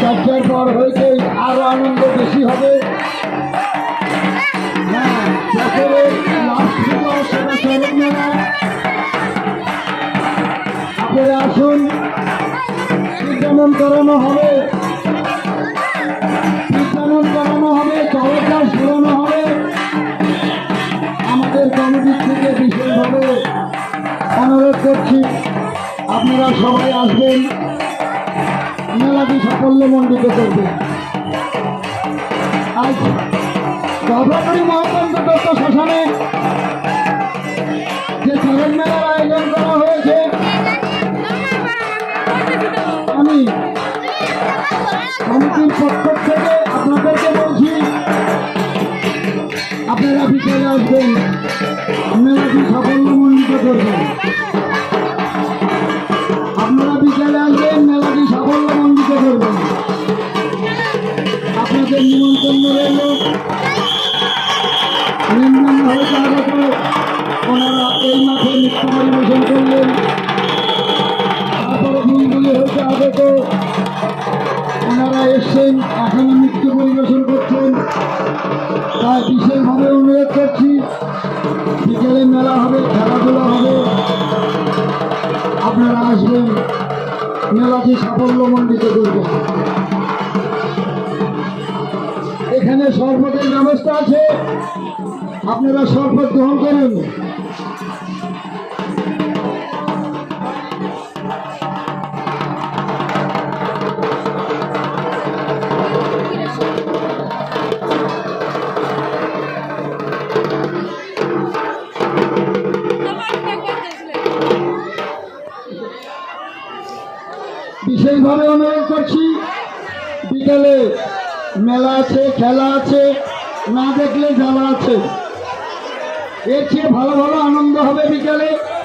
চারটার পর হইতে আরও আনন্দ বেশি হবে। হ্যাঁ আপনারা আসুন। বিজ্ঞানন করানো হবে। বিজ্ঞানন করানো হবে চলচ্চার শুরুনো হবে। আমাদের কমিটির থেকে বিশেষভাবে অনুরোধ করছি, আপনারা সবাই আসবেন। মেলাটি সাফল্যমণ্ডিত করবে। আজ গভর্নরি মহাকান্ত দত্ত শ্মশানে আপনাদের নিমন্ত্রণ রইল নিম্ন হয়েছে আগত ওনারা এই মাঠে নৃত্য পরিবেশন করলেন তারপরে দিনগুলি হয়েছে আগত ওনারা এসছেন এখনও নৃত্য পরিবেশন করছেন তাই বিশেষভাবে অনুরোধ করছি বিকেলে মেলা হবে খেলাধুলা হবে আপনারা আসবেন, মেলাটি সাফল্যমণ্ডিত করবেন। এখানে শরবতের ব্যবস্থা আছে। আপনারা শরবত গ্রহণ করুন। বিশেষভাবে অনুরোধ করছি বিকালে মেলা আছে, খেলা আছে, না দেখলে জ্বালা আছে। এর চেয়ে ভালো ভালো আনন্দ হবে বিকালে।